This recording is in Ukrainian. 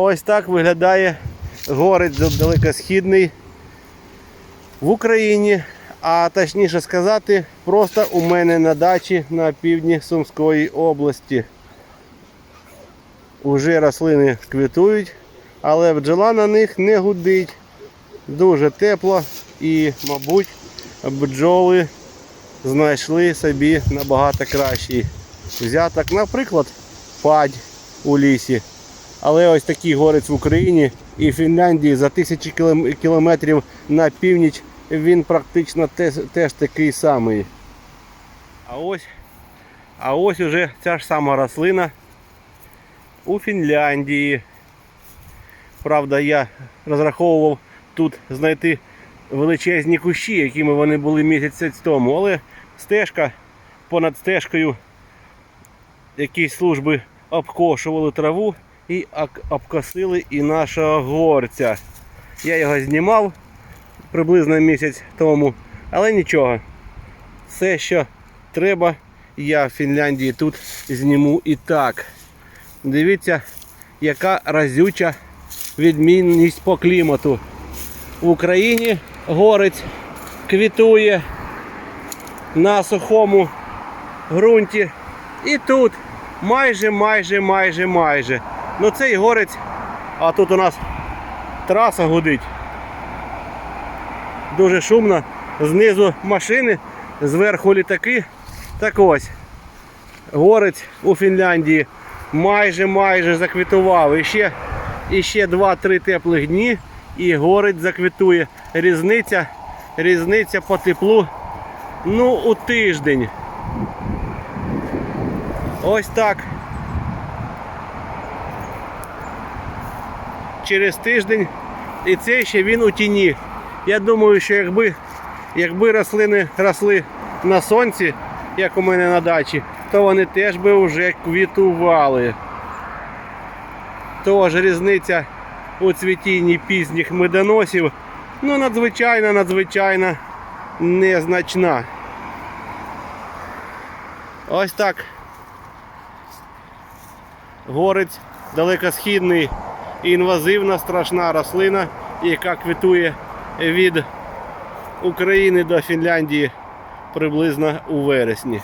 Ось так виглядає горець далекосхідний в Україні, а точніше сказати, просто у мене на дачі на півдні Сумської області. Уже рослини квітують, але бджола на них не гудить. Дуже тепло і, мабуть, бджоли знайшли собі набагато кращий взяток, наприклад, падь у лісі. Але ось такий горець в Україні і Фінляндії за тисячі кілом- кілометрів на північ він практично теж такий самий. А ось, а ось уже ця ж сама рослина у Фінляндії. Правда, я розраховував тут знайти величезні кущі, якими вони були місяць тому, але стежка понад стежкою якісь служби обкошували траву і обкосили і нашого горця. Я його знімав приблизно місяць тому, але нічого. Все, що треба, я в Фінляндії тут зніму і так. Дивіться, яка разюча відмінність по клімату. В Україні горець квітує на сухому ґрунті. І тут майже, майже, майже, майже. Ну цей горець, а тут у нас траса гудить. Дуже шумно. Знизу машини, зверху літаки. Так ось. Горець у Фінляндії майже майже заквітував. І ще, ще 2-3 теплих дні і горець заквітує. Різниця, різниця по теплу ну, у тиждень. Ось так. Через тиждень і це ще він у тіні. Я думаю, що якби, якби рослини росли на сонці, як у мене на дачі, то вони теж би вже квітували. Тож різниця у цвітінні пізніх медоносів ну надзвичайно, надзвичайно незначна. Ось так. Горець далекосхідний інвазивна страшна рослина, яка квітує від України до Фінляндії приблизно у вересні.